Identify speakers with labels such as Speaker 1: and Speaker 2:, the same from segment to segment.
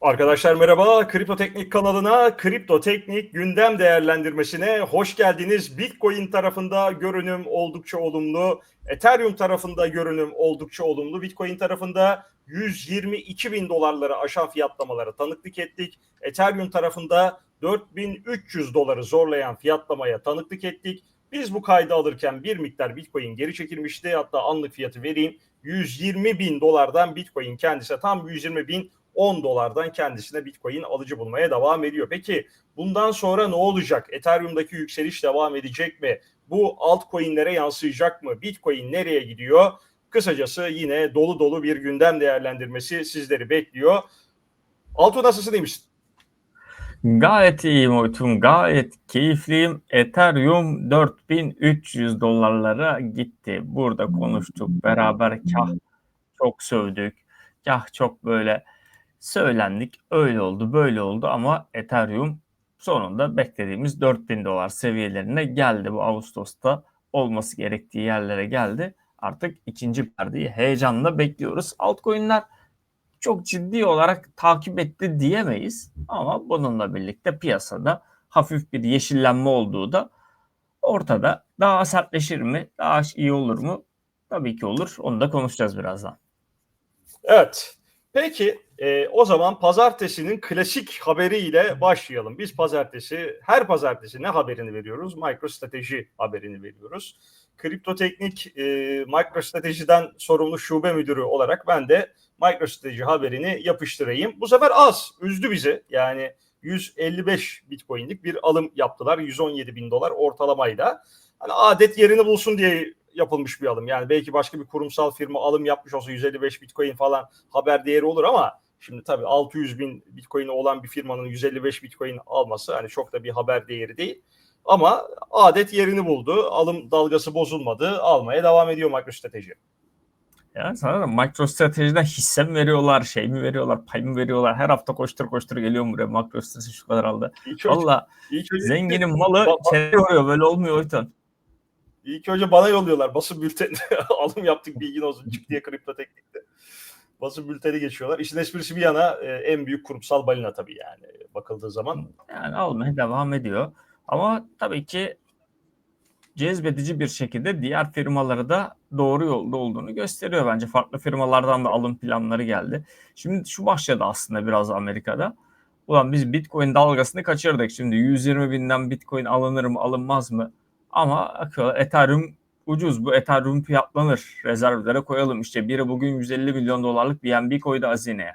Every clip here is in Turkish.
Speaker 1: Arkadaşlar merhaba. Kripto Teknik kanalına Kripto Teknik gündem değerlendirmesine hoş geldiniz. Bitcoin tarafında görünüm oldukça olumlu. Ethereum tarafında görünüm oldukça olumlu. Bitcoin tarafında 122 bin dolarları aşan fiyatlamalara tanıklık ettik. Ethereum tarafında 4300 doları zorlayan fiyatlamaya tanıklık ettik. Biz bu kaydı alırken bir miktar Bitcoin geri çekilmişti. Hatta anlık fiyatı vereyim. 120 bin dolardan Bitcoin kendisi tam 120 bin 10 dolardan kendisine Bitcoin alıcı bulmaya devam ediyor. Peki bundan sonra ne olacak? Ethereum'daki yükseliş devam edecek mi? Bu altcoin'lere yansıyacak mı? Bitcoin nereye gidiyor? Kısacası yine dolu dolu bir gündem değerlendirmesi sizleri bekliyor. Altu nasılsın demiştin?
Speaker 2: Gayet iyiyim Oytun. Gayet keyifliyim. Ethereum 4300 dolarlara gitti. Burada konuştuk. Beraber kah çok sövdük. Kah çok böyle söylendik. Öyle oldu böyle oldu ama Ethereum sonunda beklediğimiz 4000 dolar seviyelerine geldi. Bu Ağustos'ta olması gerektiği yerlere geldi. Artık ikinci perdeyi heyecanla bekliyoruz. Altcoin'ler çok ciddi olarak takip etti diyemeyiz. Ama bununla birlikte piyasada hafif bir yeşillenme olduğu da ortada. Daha sertleşir mi? Daha iyi olur mu? Tabii ki olur. Onu da konuşacağız birazdan.
Speaker 1: Evet. Peki e, o zaman pazartesinin klasik haberiyle başlayalım. Biz pazartesi her pazartesi ne haberini veriyoruz? MicroStrateji haberini veriyoruz. Kripto Teknik e, MicroStratejiden sorumlu şube müdürü olarak ben de MicroStrateji haberini yapıştırayım. Bu sefer az, üzdü bizi. Yani 155 Bitcoin'lik bir alım yaptılar. 117 bin dolar ortalamayla. Hani adet yerini bulsun diye yapılmış bir alım. Yani belki başka bir kurumsal firma alım yapmış olsa 155 Bitcoin falan haber değeri olur ama şimdi tabii 600 bin Bitcoin olan bir firmanın 155 Bitcoin alması hani çok da bir haber değeri değil. Ama adet yerini buldu. Alım dalgası bozulmadı. Almaya devam ediyor MicroStrateji.
Speaker 2: Ya sana da MicroStratejiden hisse mi veriyorlar, şey mi veriyorlar, pay mı veriyorlar? Her hafta koştur koştur geliyorum buraya MicroStrateji şu kadar aldı. Valla zenginin malı çene yoruyor böyle olmuyor Oytan.
Speaker 1: İlk önce bana yolluyorlar basın bülteni. Alım yaptık bilgin olsun çık diye kripto teknikte. Basın bülteni geçiyorlar. İşin esprisi bir yana e, en büyük kurumsal balina tabii yani bakıldığı zaman.
Speaker 2: Yani almaya devam ediyor. Ama tabii ki cezbedici bir şekilde diğer firmaları da doğru yolda olduğunu gösteriyor bence. Farklı firmalardan da alım planları geldi. Şimdi şu başladı aslında biraz Amerika'da. Ulan biz Bitcoin dalgasını kaçırdık. Şimdi 120 binden Bitcoin alınır mı alınmaz mı? Ama Ethereum ucuz. Bu Ethereum fiyatlanır. Rezervlere koyalım. İşte biri bugün 150 milyon dolarlık BNB koydu hazineye.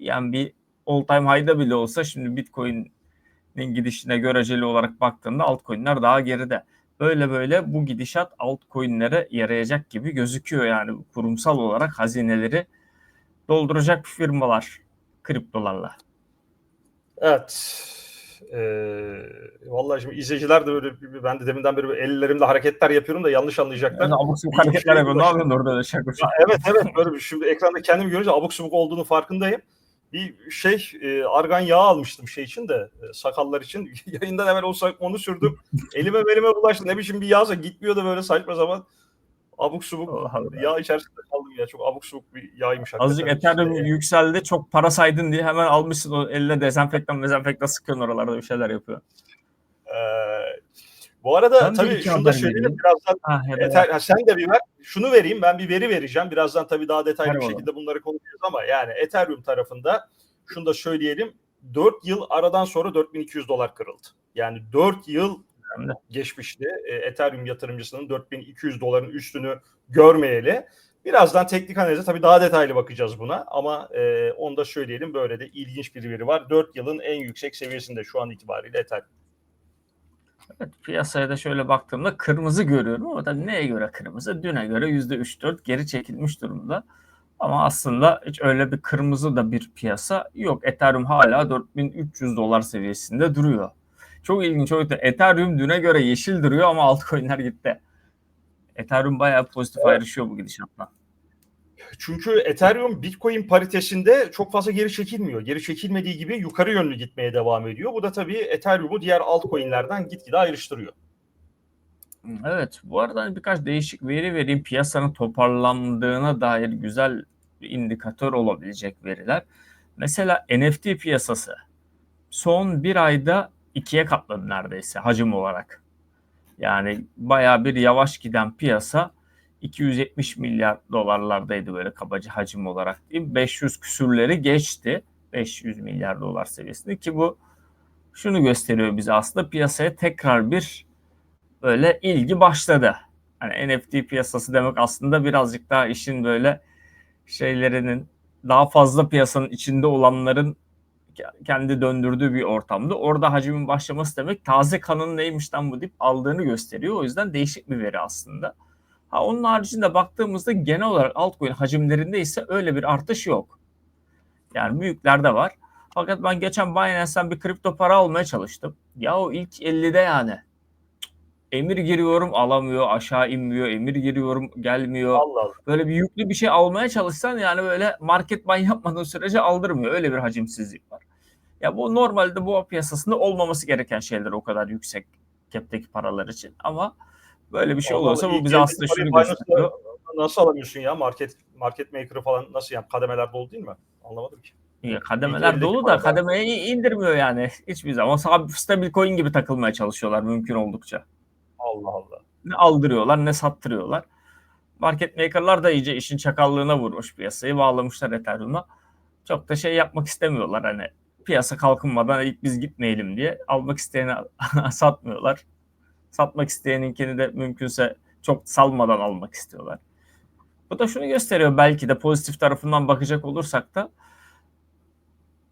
Speaker 2: BNB all time high'da bile olsa şimdi Bitcoin'in gidişine göreceli olarak baktığında altcoin'ler daha geride. Böyle böyle bu gidişat altcoin'lere yarayacak gibi gözüküyor yani kurumsal olarak hazineleri dolduracak firmalar kriptolarla.
Speaker 1: Evet. Ee, vallahi şimdi izleyiciler de böyle ben de deminden beri ellerimle hareketler yapıyorum da yanlış anlayacaklar.
Speaker 2: Yani abuk subuk hareketler yapıyorum. Ne yapıyorsun orada öyle şaka
Speaker 1: Evet evet böyle bir şimdi ekranda kendimi görünce abuk subuk olduğunu farkındayım. Bir şey e, argan yağı almıştım şey için de e, sakallar için. Yayından evvel olsa onu sürdüm. Elime belime bulaştı. Ne biçim bir yağsa gitmiyor da böyle saçma zaman abuk subuk Allah yağ içerisinde kaldım ya. Çok abuk subuk bir yağymış.
Speaker 2: Azıcık Ethereum işte. yükseldi. Çok para saydın diye hemen almışsın o eline dezenfektan dezenfektan sıkıyorsun oralarda bir şeyler yapıyor.
Speaker 1: Ee, bu arada ben tabii şunu da söyleyeyim birazdan ha, Ether, ha, sen de bir ver. Şunu vereyim ben bir veri vereceğim. Birazdan tabii daha detaylı Her bir şekilde bunları konuşacağız ama yani Ethereum tarafında şunu da söyleyelim. 4 yıl aradan sonra 4200 dolar kırıldı. Yani 4 yıl geçmişti. E, Ethereum yatırımcısının 4200 doların üstünü görmeyeli. Birazdan teknik analize tabii daha detaylı bakacağız buna ama e, onu da söyleyelim böyle de ilginç bir veri var. 4 yılın en yüksek seviyesinde şu an itibariyle Ethereum.
Speaker 2: Evet, piyasaya da şöyle baktığımda kırmızı görüyorum ama tabii neye göre kırmızı? Düne göre %3-4 geri çekilmiş durumda. Ama aslında hiç öyle bir kırmızı da bir piyasa yok. Ethereum hala 4300 dolar seviyesinde duruyor. Çok ilginç. O Ethereum düne göre yeşil duruyor ama altcoin'ler gitti. Ethereum bayağı pozitif evet. ayrışıyor bu gidişatla.
Speaker 1: Çünkü Ethereum Bitcoin paritesinde çok fazla geri çekilmiyor. Geri çekilmediği gibi yukarı yönlü gitmeye devam ediyor. Bu da tabii Ethereum'u diğer altcoin'lerden gitgide ayrıştırıyor.
Speaker 2: Evet, bu arada birkaç değişik veri vereyim. Piyasanın toparlandığına dair güzel bir indikatör olabilecek veriler. Mesela NFT piyasası son bir ayda ikiye katladı neredeyse hacim olarak. Yani bayağı bir yavaş giden piyasa 270 milyar dolarlardaydı böyle kabaca hacim olarak diyeyim. 500 küsürleri geçti. 500 milyar dolar seviyesinde ki bu şunu gösteriyor bize aslında piyasaya tekrar bir böyle ilgi başladı. Hani NFT piyasası demek aslında birazcık daha işin böyle şeylerinin daha fazla piyasanın içinde olanların kendi döndürdüğü bir ortamda. Orada hacmin başlaması demek taze kanın neymiş lan bu deyip aldığını gösteriyor. O yüzden değişik bir veri aslında. Ha, onun haricinde baktığımızda genel olarak altcoin hacimlerinde ise öyle bir artış yok. Yani büyüklerde var. Fakat ben geçen Binance'den bir kripto para almaya çalıştım. Ya o ilk 50'de yani. Emir giriyorum alamıyor, aşağı inmiyor. Emir giriyorum gelmiyor.
Speaker 1: Allah Allah.
Speaker 2: Böyle bir yüklü bir şey almaya çalışsan yani böyle market buy yapmadığın sürece aldırmıyor. Öyle bir hacimsizlik var. Ya bu normalde bu piyasasında olmaması gereken şeyler o kadar yüksek cap'teki paralar için. Ama böyle bir şey olursa
Speaker 1: Allah,
Speaker 2: bu bize aslında şunu gösteriyor.
Speaker 1: Nasıl alamıyorsun ya? Market market maker'ı falan nasıl yani? Kademeler dolu değil mi? Anlamadım ki.
Speaker 2: Ya kademeler
Speaker 1: İlk
Speaker 2: dolu da kademeye indirmiyor yani hiçbir zaman. Sabit stabil coin gibi takılmaya çalışıyorlar mümkün oldukça.
Speaker 1: Allah Allah.
Speaker 2: Ne aldırıyorlar ne sattırıyorlar. Market maker'lar da iyice işin çakallığına vurmuş piyasayı. Bağlamışlar Ethereum'a. Çok da şey yapmak istemiyorlar hani piyasa kalkınmadan ilk biz gitmeyelim diye. Almak isteyeni satmıyorlar. Satmak isteyeninkini de mümkünse çok salmadan almak istiyorlar. Bu da şunu gösteriyor belki de pozitif tarafından bakacak olursak da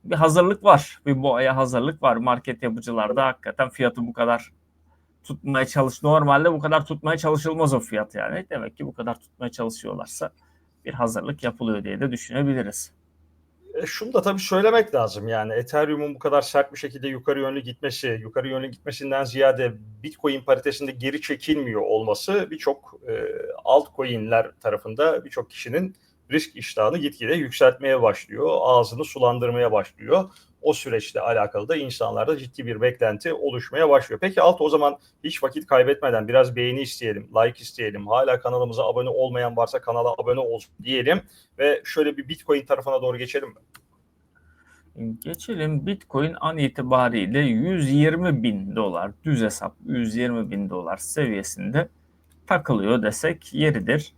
Speaker 2: bir hazırlık var. Bir boğaya hazırlık var. Market yapıcılarda hakikaten fiyatı bu kadar tutmaya çalış. Normalde bu kadar tutmaya çalışılmaz o fiyat yani. Demek ki bu kadar tutmaya çalışıyorlarsa bir hazırlık yapılıyor diye de düşünebiliriz.
Speaker 1: E, şunu da tabii söylemek lazım yani. Ethereum'un bu kadar sert bir şekilde yukarı yönlü gitmesi, yukarı yönlü gitmesinden ziyade Bitcoin paritesinde geri çekilmiyor olması birçok e, altcoin'ler tarafında birçok kişinin risk iştahını gitgide yükseltmeye başlıyor, ağzını sulandırmaya başlıyor. O süreçle alakalı da insanlarda ciddi bir beklenti oluşmaya başlıyor. Peki Alt o zaman hiç vakit kaybetmeden biraz beğeni isteyelim, like isteyelim. Hala kanalımıza abone olmayan varsa kanala abone olsun diyelim ve şöyle bir Bitcoin tarafına doğru geçelim mi?
Speaker 2: Geçelim Bitcoin an itibariyle 120 bin dolar düz hesap 120 bin dolar seviyesinde takılıyor desek yeridir.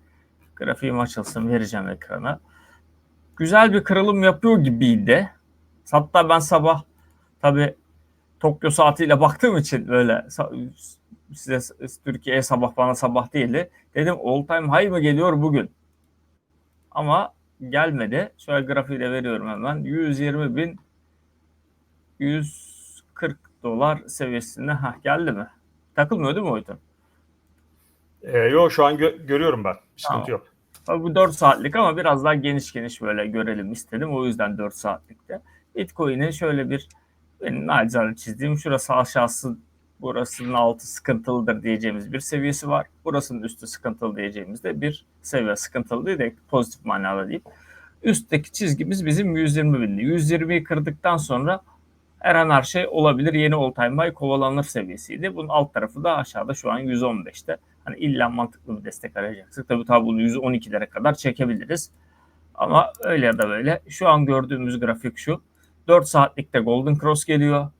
Speaker 2: Grafiğim açılsın vereceğim ekrana. Güzel bir kırılım yapıyor gibiydi. Hatta ben sabah tabi Tokyo saatiyle baktığım için böyle size Türkiye'ye sabah bana sabah değildi. Dedim all time high mı geliyor bugün? Ama gelmedi. Şöyle grafiği de veriyorum hemen. 120 bin 140 dolar seviyesine ha geldi mi? Takılmıyor değil mi Oytun?
Speaker 1: Ee, yok şu an gö- görüyorum ben. Bir sıkıntı
Speaker 2: Tamam.
Speaker 1: yok.
Speaker 2: Bu 4 saatlik ama biraz daha geniş geniş böyle görelim istedim. O yüzden 4 saatlikte. Bitcoin'in şöyle bir benim nacizane çizdiğim şurası aşağısı burasının altı sıkıntılıdır diyeceğimiz bir seviyesi var. Burasının üstü sıkıntılı diyeceğimiz de bir seviye sıkıntılı değil de pozitif manada değil. Üstteki çizgimiz bizim 120 bindi. 120'yi kırdıktan sonra her an her şey olabilir. Yeni all time high kovalanır seviyesiydi. Bunun alt tarafı da aşağıda şu an 115'te. Hani illa mantıklı bir destek arayacaksak tabii bunu 112'lere kadar çekebiliriz. Ama öyle ya da böyle şu an gördüğümüz grafik şu. 4 saatlikte Golden Cross geliyor.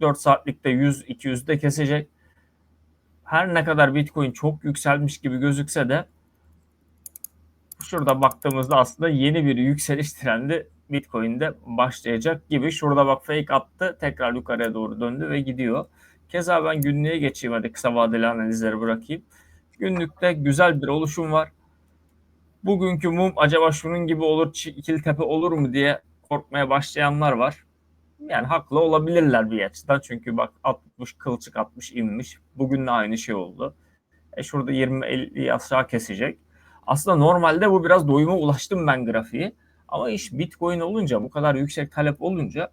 Speaker 2: 4 saatlikte 100-200 de kesecek. Her ne kadar Bitcoin çok yükselmiş gibi gözükse de şurada baktığımızda aslında yeni bir yükseliş trendi Bitcoin'de başlayacak gibi. Şurada bak fake attı. Tekrar yukarıya doğru döndü ve gidiyor. Keza ben günlüğe geçeyim hadi kısa vadeli analizleri bırakayım. Günlükte güzel bir oluşum var. Bugünkü mum acaba şunun gibi olur, ikili tepe olur mu diye korkmaya başlayanlar var. Yani haklı olabilirler bir açıdan. Çünkü bak 60 kılçık 60 inmiş. Bugün de aynı şey oldu. E şurada 20-50 aşağı kesecek. Aslında normalde bu biraz doyuma ulaştım ben grafiği. Ama iş Bitcoin olunca bu kadar yüksek talep olunca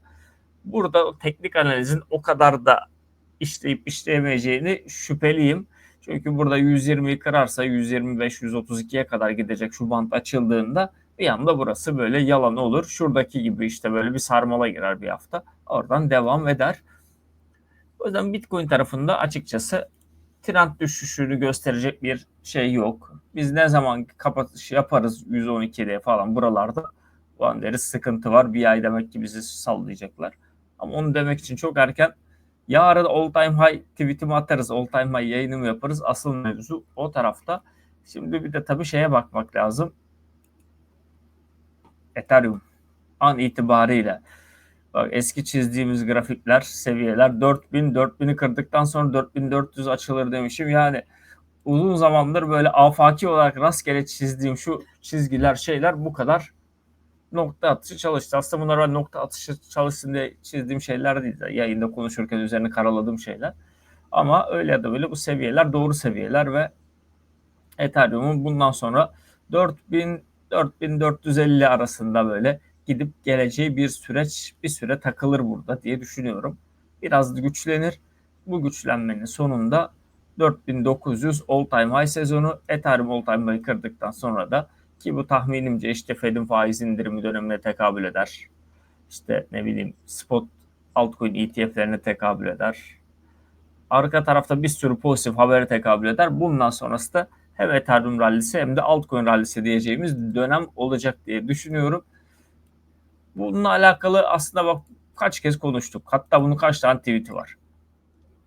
Speaker 2: burada teknik analizin o kadar da işleyip işleyemeyeceğini şüpheliyim. Çünkü burada 120'yi kırarsa 125-132'ye kadar gidecek şu bant açıldığında bir anda burası böyle yalan olur. Şuradaki gibi işte böyle bir sarmala girer bir hafta. Oradan devam eder. O yüzden Bitcoin tarafında açıkçası trend düşüşünü gösterecek bir şey yok. Biz ne zaman kapatış yaparız 112'de falan buralarda Ulan deriz sıkıntı var. Bir ay demek ki bizi sallayacaklar. Ama onu demek için çok erken. Yarın all time high tweetimi atarız. All time high yayınımı yaparız. Asıl mevzu o tarafta. Şimdi bir de tabii şeye bakmak lazım. Ethereum an itibariyle bak eski çizdiğimiz grafikler, seviyeler 4000 4000'i kırdıktan sonra 4400 açılır demişim. Yani uzun zamandır böyle afaki olarak rastgele çizdiğim şu çizgiler şeyler bu kadar nokta atışı çalıştı. Aslında bunlar ben nokta atışı çalışsın diye çizdiğim şeyler değil. de Yayında konuşurken üzerine karaladığım şeyler. Ama öyle ya da böyle bu seviyeler doğru seviyeler ve Ethereum'un bundan sonra 4000 4450 arasında böyle gidip geleceği bir süreç bir süre takılır burada diye düşünüyorum. Biraz güçlenir. Bu güçlenmenin sonunda 4900 all time high sezonu Ethereum all time high kırdıktan sonra da ki bu tahminimce işte Fed'in faiz indirimi dönemine tekabül eder. İşte ne bileyim spot altcoin ETF'lerine tekabül eder. Arka tarafta bir sürü pozitif habere tekabül eder. Bundan sonrası da hem Ethereum rallisi hem de altcoin rallisi diyeceğimiz dönem olacak diye düşünüyorum. Bununla alakalı aslında bak kaç kez konuştuk. Hatta bunun kaç tane tweet'i var.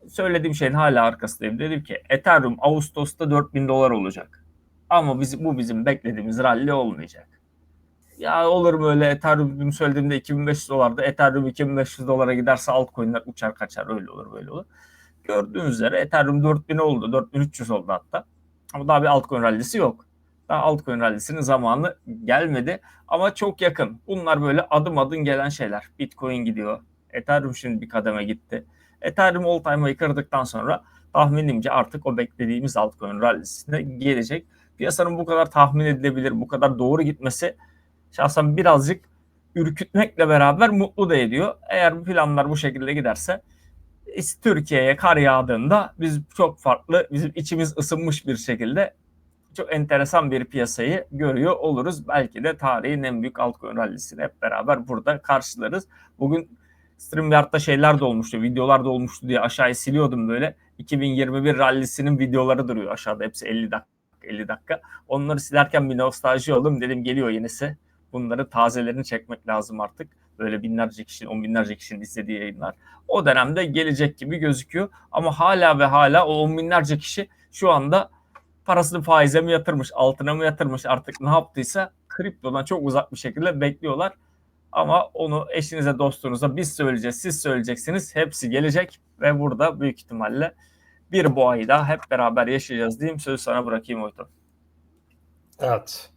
Speaker 2: Söylediğim şeyin hala arkasındayım. Dedim ki Ethereum Ağustos'ta 4000 dolar olacak. Ama biz, bu bizim beklediğimiz rally olmayacak. Ya olur mu öyle Ethereum bunu söylediğimde 2500 dolarda Ethereum 2500 dolara giderse altcoin'ler uçar kaçar öyle olur böyle olur. Gördüğünüz üzere Ethereum 4000 oldu 4300 oldu hatta. Ama daha bir altcoin rallisi yok. Daha altcoin rallisinin zamanı gelmedi ama çok yakın. Bunlar böyle adım adım gelen şeyler. Bitcoin gidiyor. Ethereum şimdi bir kademe gitti. Ethereum all time high kırdıktan sonra tahminimce artık o beklediğimiz altcoin rallisine gelecek. Piyasanın bu kadar tahmin edilebilir, bu kadar doğru gitmesi şahsen birazcık ürkütmekle beraber mutlu da ediyor. Eğer bu planlar bu şekilde giderse Türkiye'ye kar yağdığında biz çok farklı, bizim içimiz ısınmış bir şekilde çok enteresan bir piyasayı görüyor oluruz. Belki de tarihin en büyük altcoin rallisini hep beraber burada karşılarız. Bugün StreamYard'da şeyler de olmuştu, videolar da olmuştu diye aşağıya siliyordum böyle. 2021 rallisinin videoları duruyor aşağıda hepsi 50 dakika 50 dakika. Onları silerken bir nostalji oldum. Dedim geliyor yenisi. Bunları tazelerini çekmek lazım artık. Böyle binlerce kişinin, on binlerce kişinin izlediği yayınlar. O dönemde gelecek gibi gözüküyor. Ama hala ve hala o on binlerce kişi şu anda parasını faize mi yatırmış, altına mı yatırmış artık ne yaptıysa kriptodan çok uzak bir şekilde bekliyorlar. Ama onu eşinize, dostunuza biz söyleyeceğiz, siz söyleyeceksiniz. Hepsi gelecek ve burada büyük ihtimalle bir bu ayı da hep beraber yaşayacağız diyeyim. Sözü sana bırakayım Oytun.
Speaker 1: Evet.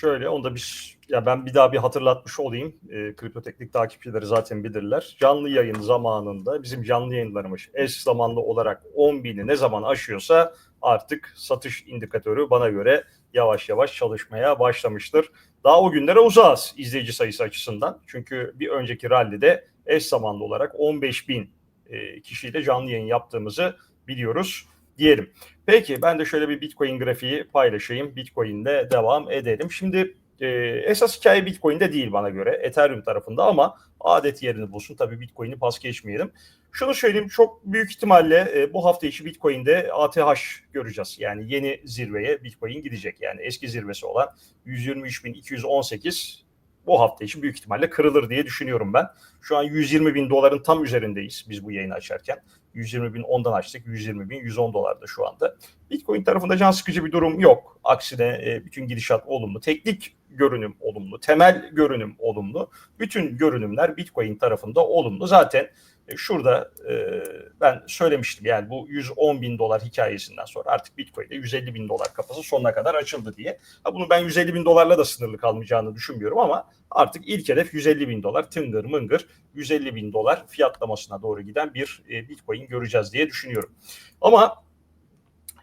Speaker 1: Şöyle onu da bir ya ben bir daha bir hatırlatmış olayım. E, kripto teknik takipçileri zaten bilirler. Canlı yayın zamanında bizim canlı yayınlarımız eş zamanlı olarak 10 bini ne zaman aşıyorsa artık satış indikatörü bana göre yavaş yavaş çalışmaya başlamıştır. Daha o günlere uzağız izleyici sayısı açısından. Çünkü bir önceki rallide eş zamanlı olarak 15 bin e, kişiyle canlı yayın yaptığımızı biliyoruz diyelim. Peki ben de şöyle bir Bitcoin grafiği paylaşayım. Bitcoin'de devam edelim. Şimdi e, esas hikaye Bitcoin'de değil bana göre. Ethereum tarafında ama adet yerini bulsun. Tabii Bitcoin'i pas geçmeyelim. Şunu söyleyeyim çok büyük ihtimalle e, bu hafta içi Bitcoin'de ATH göreceğiz. Yani yeni zirveye Bitcoin gidecek. Yani eski zirvesi olan 123.218 bu hafta için büyük ihtimalle kırılır diye düşünüyorum ben. Şu an 120 bin doların tam üzerindeyiz biz bu yayını açarken. 120 bin ondan açtık. 120 bin 110 dolarda şu anda. Bitcoin tarafında can sıkıcı bir durum yok. Aksine e, bütün gidişat olumlu. Teknik görünüm olumlu. Temel görünüm olumlu. Bütün görünümler Bitcoin tarafında olumlu. Zaten şurada e, ben söylemiştim yani bu 110 bin dolar hikayesinden sonra artık Bitcoin'de 150 bin dolar kapısı sonuna kadar açıldı diye. Ha, bunu ben 150 bin dolarla da sınırlı kalmayacağını düşünmüyorum ama artık ilk hedef 150 bin dolar tıngır mıngır 150 bin dolar fiyatlamasına doğru giden bir e, Bitcoin göreceğiz diye düşünüyorum. Ama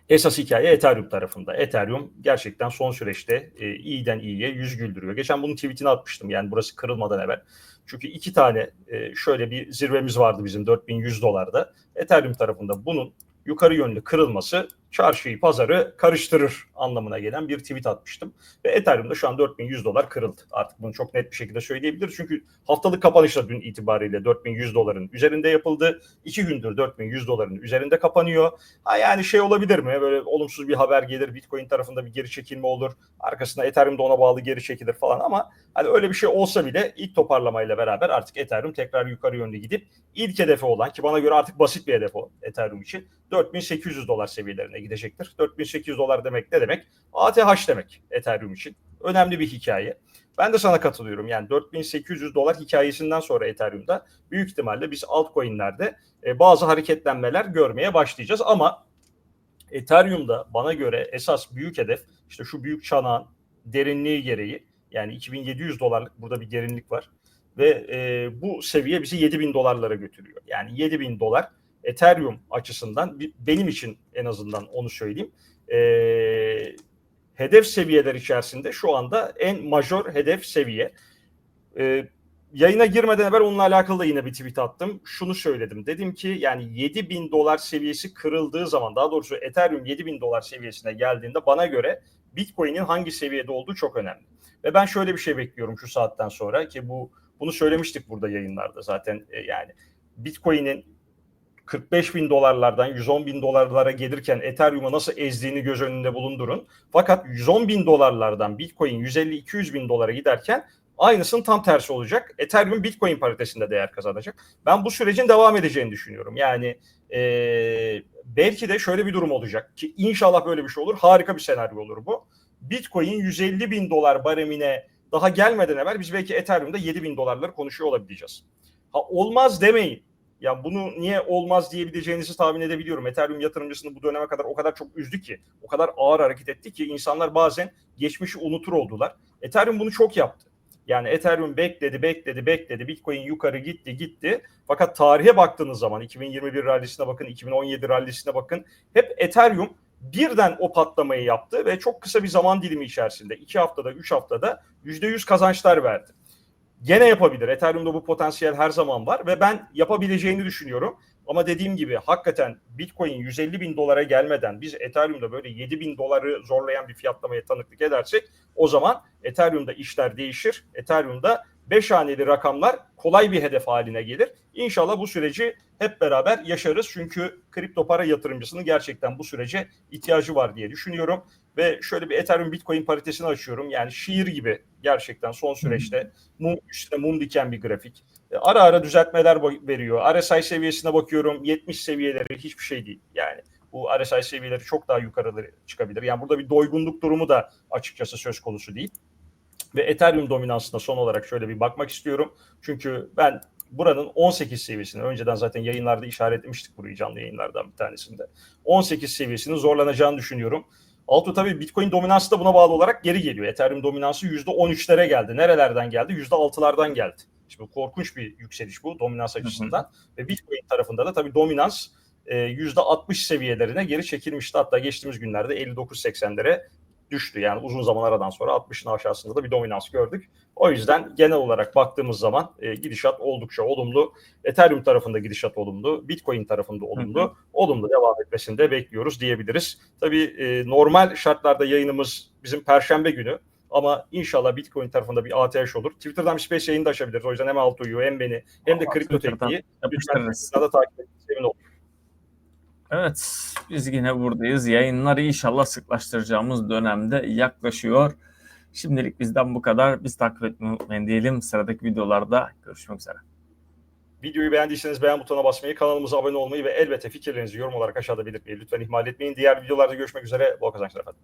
Speaker 1: Esas hikaye Ethereum tarafında. Ethereum gerçekten son süreçte e, iyiden iyiye yüz güldürüyor. Geçen bunun tweetini atmıştım yani burası kırılmadan evvel. Çünkü iki tane e, şöyle bir zirvemiz vardı bizim 4100 dolarda. Ethereum tarafında bunun yukarı yönlü kırılması çarşıyı pazarı karıştırır anlamına gelen bir tweet atmıştım. Ve Ethereum'da şu an 4100 dolar kırıldı. Artık bunu çok net bir şekilde söyleyebiliriz. Çünkü haftalık kapanışla dün itibariyle 4100 doların üzerinde yapıldı. İki gündür 4100 doların üzerinde kapanıyor. Ha yani şey olabilir mi? Böyle olumsuz bir haber gelir. Bitcoin tarafında bir geri çekilme olur. Arkasında Ethereum da ona bağlı geri çekilir falan ama hani öyle bir şey olsa bile ilk toparlamayla beraber artık Ethereum tekrar yukarı yönlü gidip ilk hedefi olan ki bana göre artık basit bir hedef o Ethereum için 4800 dolar seviyelerine gidecektir. 4800 dolar demek ne demek? ATH demek Ethereum için. Önemli bir hikaye. Ben de sana katılıyorum. Yani 4800 dolar hikayesinden sonra Ethereum'da büyük ihtimalle biz altcoin'lerde e, bazı hareketlenmeler görmeye başlayacağız ama Ethereum'da bana göre esas büyük hedef işte şu büyük çanağın derinliği gereği yani 2700 dolarlık burada bir derinlik var ve e, bu seviye bizi 7000 dolarlara götürüyor. Yani 7000 dolar Ethereum açısından benim için en azından onu söyleyeyim. E, hedef seviyeler içerisinde şu anda en majör hedef seviye. E, yayına girmeden evvel onunla alakalı da yine bir tweet attım. Şunu söyledim. Dedim ki yani 7000 dolar seviyesi kırıldığı zaman daha doğrusu Ethereum 7000 dolar seviyesine geldiğinde bana göre Bitcoin'in hangi seviyede olduğu çok önemli. Ve ben şöyle bir şey bekliyorum şu saatten sonra ki bu bunu söylemiştik burada yayınlarda zaten e, yani Bitcoin'in 45 bin dolarlardan 110 bin dolarlara gelirken Ethereum'u nasıl ezdiğini göz önünde bulundurun. Fakat 110 bin dolarlardan Bitcoin 150-200 bin dolara giderken aynısının tam tersi olacak. Ethereum Bitcoin paritesinde değer kazanacak. Ben bu sürecin devam edeceğini düşünüyorum. Yani e, belki de şöyle bir durum olacak ki inşallah böyle bir şey olur. Harika bir senaryo olur bu. Bitcoin 150 bin dolar baremine daha gelmeden evvel biz belki Ethereum'da 7 bin dolarları konuşuyor olabileceğiz. Ha olmaz demeyin. Ya bunu niye olmaz diyebileceğinizi tahmin edebiliyorum. Ethereum yatırımcısını bu döneme kadar o kadar çok üzdü ki, o kadar ağır hareket etti ki insanlar bazen geçmişi unutur oldular. Ethereum bunu çok yaptı. Yani Ethereum bekledi, bekledi, bekledi. Bitcoin yukarı gitti, gitti. Fakat tarihe baktığınız zaman 2021 rallisine bakın, 2017 rallisine bakın. Hep Ethereum birden o patlamayı yaptı ve çok kısa bir zaman dilimi içerisinde, 2 haftada, 3 haftada %100 kazançlar verdi. Gene yapabilir. Ethereum'da bu potansiyel her zaman var ve ben yapabileceğini düşünüyorum. Ama dediğim gibi hakikaten Bitcoin 150 bin dolara gelmeden biz Ethereum'da böyle 7 bin doları zorlayan bir fiyatlamaya tanıklık edersek o zaman Ethereum'da işler değişir. Ethereum'da 5 haneli rakamlar kolay bir hedef haline gelir. İnşallah bu süreci hep beraber yaşarız. Çünkü kripto para yatırımcısının gerçekten bu sürece ihtiyacı var diye düşünüyorum. Ve şöyle bir Ethereum Bitcoin paritesini açıyorum. Yani şiir gibi gerçekten son süreçte mum üstüne mum diken bir grafik. E, Ara ara düzeltmeler veriyor. RSI seviyesine bakıyorum. 70 seviyeleri hiçbir şey değil. Yani bu RSI seviyeleri çok daha yukarıları çıkabilir. Yani burada bir doygunluk durumu da açıkçası söz konusu değil. Ve Ethereum dominansına son olarak şöyle bir bakmak istiyorum. Çünkü ben buranın 18 seviyesini önceden zaten yayınlarda işaretlemiştik burayı canlı yayınlardan bir tanesinde. 18 seviyesinin zorlanacağını düşünüyorum. Alto tabii Bitcoin dominansı da buna bağlı olarak geri geliyor. Ethereum dominansı %13'lere geldi. Nerelerden geldi? %6'lardan geldi. Şimdi korkunç bir yükseliş bu dominans açısından. Hı hı. Ve Bitcoin tarafında da tabii dominans e, %60 seviyelerine geri çekilmişti. Hatta geçtiğimiz günlerde 59-80'lere düştü. Yani uzun zaman aradan sonra 60'ın aşağısında da bir dominans gördük. O yüzden genel olarak baktığımız zaman e, gidişat oldukça olumlu. Ethereum tarafında gidişat olumlu. Bitcoin tarafında olumlu. Hı hı. Olumlu devam etmesini de bekliyoruz diyebiliriz. Tabii e, normal şartlarda yayınımız bizim perşembe günü. Ama inşallah Bitcoin tarafında bir ATH olur. Twitter'dan bir space yayını da açabiliriz. O yüzden hem Alto'yu hem beni hem de kripto tekniği lütfen da takip etmeniz emin olun.
Speaker 2: Evet, biz yine buradayız. Yayınları inşallah sıklaştıracağımız dönemde yaklaşıyor. Şimdilik bizden bu kadar. Biz takip etmeyi unutmayın diyelim. Sıradaki videolarda görüşmek üzere.
Speaker 1: Videoyu beğendiyseniz beğen butonuna basmayı, kanalımıza abone olmayı ve elbette fikirlerinizi yorum olarak aşağıda belirtmeyi lütfen ihmal etmeyin. Diğer videolarda görüşmek üzere. Bol kazançlar efendim.